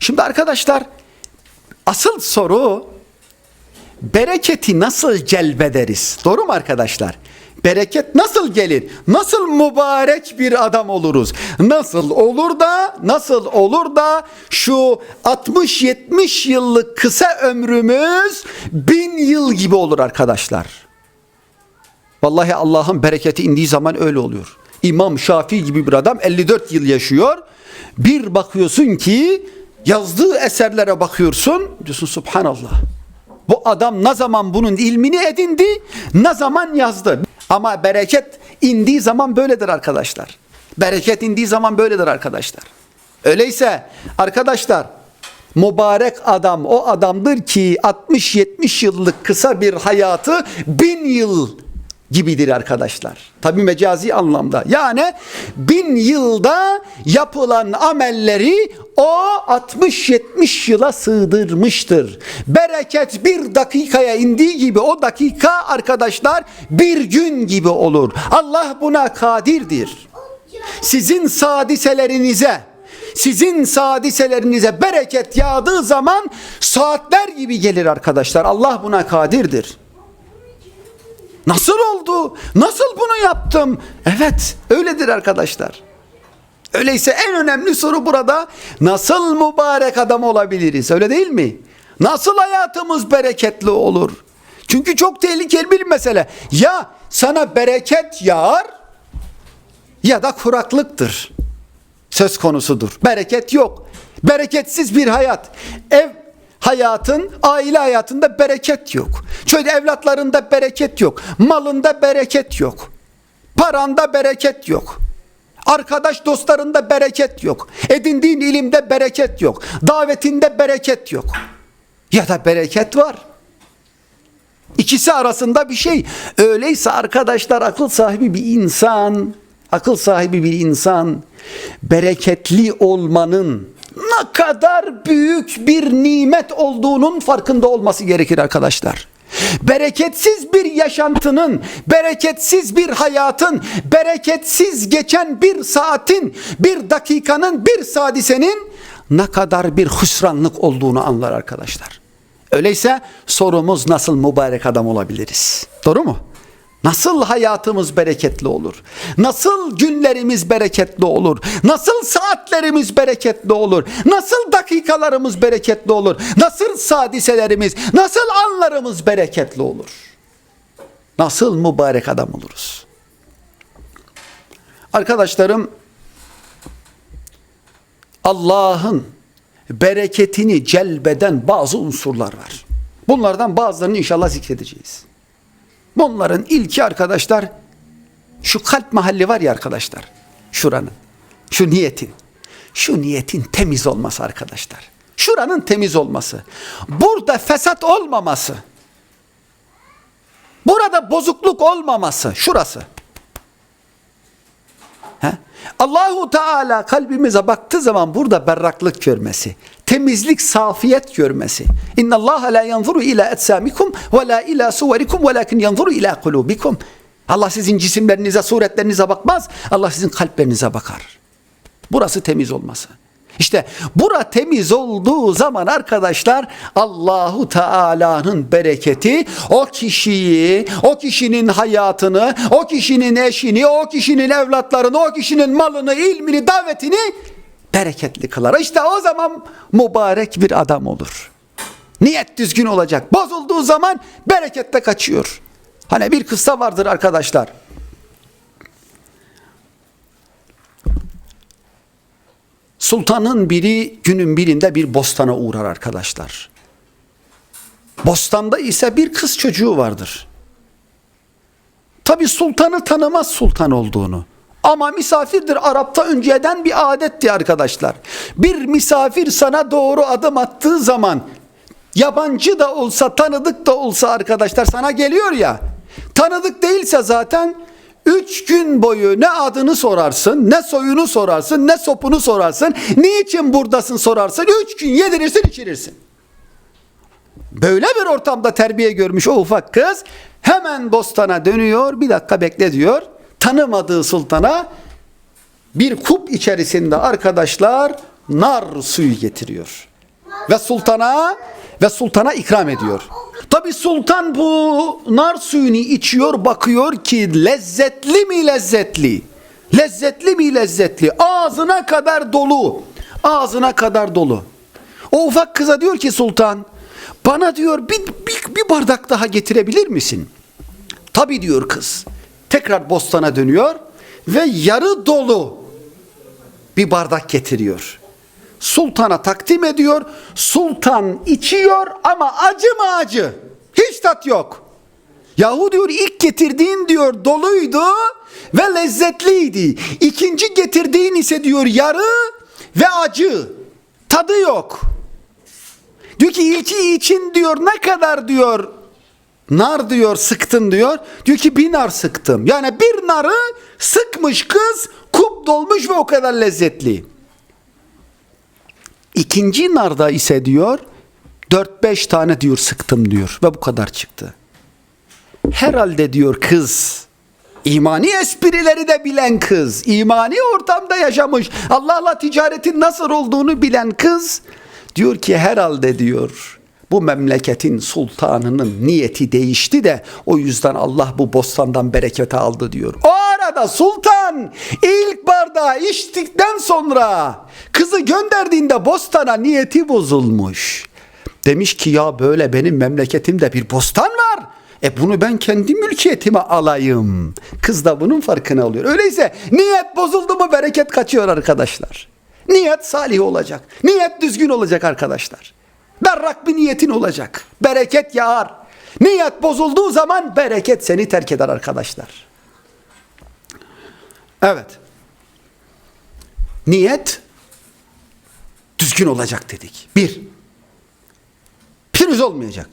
Şimdi arkadaşlar asıl soru bereketi nasıl celbederiz? Doğru mu arkadaşlar? Bereket nasıl gelir? Nasıl mübarek bir adam oluruz? Nasıl olur da nasıl olur da şu 60-70 yıllık kısa ömrümüz bin yıl gibi olur arkadaşlar. Vallahi Allah'ın bereketi indiği zaman öyle oluyor. İmam Şafii gibi bir adam 54 yıl yaşıyor. Bir bakıyorsun ki yazdığı eserlere bakıyorsun. Diyorsun subhanallah. Bu adam ne zaman bunun ilmini edindi, ne zaman yazdı. Ama bereket indiği zaman böyledir arkadaşlar. Bereket indiği zaman böyledir arkadaşlar. Öyleyse arkadaşlar mübarek adam o adamdır ki 60-70 yıllık kısa bir hayatı bin yıl gibidir arkadaşlar. Tabi mecazi anlamda. Yani bin yılda yapılan amelleri o 60-70 yıla sığdırmıştır. Bereket bir dakikaya indiği gibi o dakika arkadaşlar bir gün gibi olur. Allah buna kadirdir. Sizin sadiselerinize sizin sadiselerinize bereket yağdığı zaman saatler gibi gelir arkadaşlar. Allah buna kadirdir. Nasıl oldu? Nasıl bunu yaptım? Evet, öyledir arkadaşlar. Öyleyse en önemli soru burada nasıl mübarek adam olabiliriz? Öyle değil mi? Nasıl hayatımız bereketli olur? Çünkü çok tehlikeli bir mesele. Ya sana bereket yağar ya da kuraklıktır. Söz konusudur. Bereket yok. Bereketsiz bir hayat. Ev hayatın, aile hayatında bereket yok. Çocuk evlatlarında bereket yok. Malında bereket yok. Paranda bereket yok. Arkadaş dostlarında bereket yok. Edindiğin ilimde bereket yok. Davetinde bereket yok. Ya da bereket var. İkisi arasında bir şey. Öyleyse arkadaşlar akıl sahibi bir insan, akıl sahibi bir insan bereketli olmanın ne kadar büyük bir nimet olduğunun farkında olması gerekir arkadaşlar. Bereketsiz bir yaşantının, bereketsiz bir hayatın, bereketsiz geçen bir saatin, bir dakikanın, bir sadisenin ne kadar bir hüsranlık olduğunu anlar arkadaşlar. Öyleyse sorumuz nasıl mübarek adam olabiliriz? Doğru mu? Nasıl hayatımız bereketli olur? Nasıl günlerimiz bereketli olur? Nasıl saatlerimiz bereketli olur? Nasıl dakikalarımız bereketli olur? Nasıl sadiselerimiz, nasıl anlarımız bereketli olur? Nasıl mübarek adam oluruz? Arkadaşlarım Allah'ın bereketini celbeden bazı unsurlar var. Bunlardan bazılarını inşallah zikredeceğiz. Bunların ilki arkadaşlar şu kalp mahalli var ya arkadaşlar. Şuranın. Şu niyetin. Şu niyetin temiz olması arkadaşlar. Şuranın temiz olması. Burada fesat olmaması. Burada bozukluk olmaması. Şurası. Allahu Teala kalbimize baktığı zaman burada berraklık görmesi, temizlik, safiyet görmesi. İnna Allah la yanzuru ila etsamikum ve la ila suverikum velakin yanzuru ila kulubikum. Allah sizin cisimlerinize, suretlerinize bakmaz. Allah sizin kalplerinize bakar. Burası temiz olması. İşte bura temiz olduğu zaman arkadaşlar Allahu Teala'nın bereketi o kişiyi, o kişinin hayatını, o kişinin eşini, o kişinin evlatlarını, o kişinin malını, ilmini, davetini bereketli kılar. İşte o zaman mübarek bir adam olur. Niyet düzgün olacak. Bozulduğu zaman berekette kaçıyor. Hani bir kıssa vardır arkadaşlar. Sultanın biri günün birinde bir bostana uğrar arkadaşlar. Bostanda ise bir kız çocuğu vardır. Tabi sultanı tanımaz sultan olduğunu. Ama misafirdir Arap'ta önceden bir adetti arkadaşlar. Bir misafir sana doğru adım attığı zaman yabancı da olsa tanıdık da olsa arkadaşlar sana geliyor ya. Tanıdık değilse zaten Üç gün boyu ne adını sorarsın, ne soyunu sorarsın, ne sopunu sorarsın, niçin buradasın sorarsın, üç gün yedirirsin içirirsin. Böyle bir ortamda terbiye görmüş o ufak kız hemen bostana dönüyor, bir dakika bekle diyor. Tanımadığı sultana bir kup içerisinde arkadaşlar nar suyu getiriyor. ve sultana ve sultana ikram ediyor. Tabi sultan bu nar suyunu içiyor bakıyor ki lezzetli mi lezzetli. Lezzetli mi lezzetli. Ağzına kadar dolu. Ağzına kadar dolu. O ufak kıza diyor ki sultan bana diyor bir, bir, bir bardak daha getirebilir misin? Tabi diyor kız. Tekrar bostana dönüyor ve yarı dolu bir bardak getiriyor. Sultana takdim ediyor. Sultan içiyor ama acı mı acı? Hiç tat yok. Yahu diyor ilk getirdiğin diyor doluydu ve lezzetliydi. İkinci getirdiğin ise diyor yarı ve acı. Tadı yok. Diyor ki ilki için diyor ne kadar diyor nar diyor sıktın diyor. Diyor ki bir nar sıktım. Yani bir narı sıkmış kız kup dolmuş ve o kadar lezzetli. İkinci narda ise diyor 4-5 tane diyor sıktım diyor ve bu kadar çıktı. Herhalde diyor kız imani esprileri de bilen kız, imani ortamda yaşamış, Allah'la ticaretin nasıl olduğunu bilen kız diyor ki herhalde diyor bu memleketin sultanının niyeti değişti de o yüzden Allah bu bostandan bereketi aldı diyor. O arada sultan ilk bardağı içtikten sonra kızı gönderdiğinde bostana niyeti bozulmuş. Demiş ki ya böyle benim memleketimde bir bostan var. E bunu ben kendi mülkiyetime alayım. Kız da bunun farkına oluyor. Öyleyse niyet bozuldu mu bereket kaçıyor arkadaşlar. Niyet salih olacak. Niyet düzgün olacak arkadaşlar. Berrak bir niyetin olacak. Bereket yağar. Niyet bozulduğu zaman bereket seni terk eder arkadaşlar. Evet. Niyet düzgün olacak dedik. Bir. Pürüz olmayacak.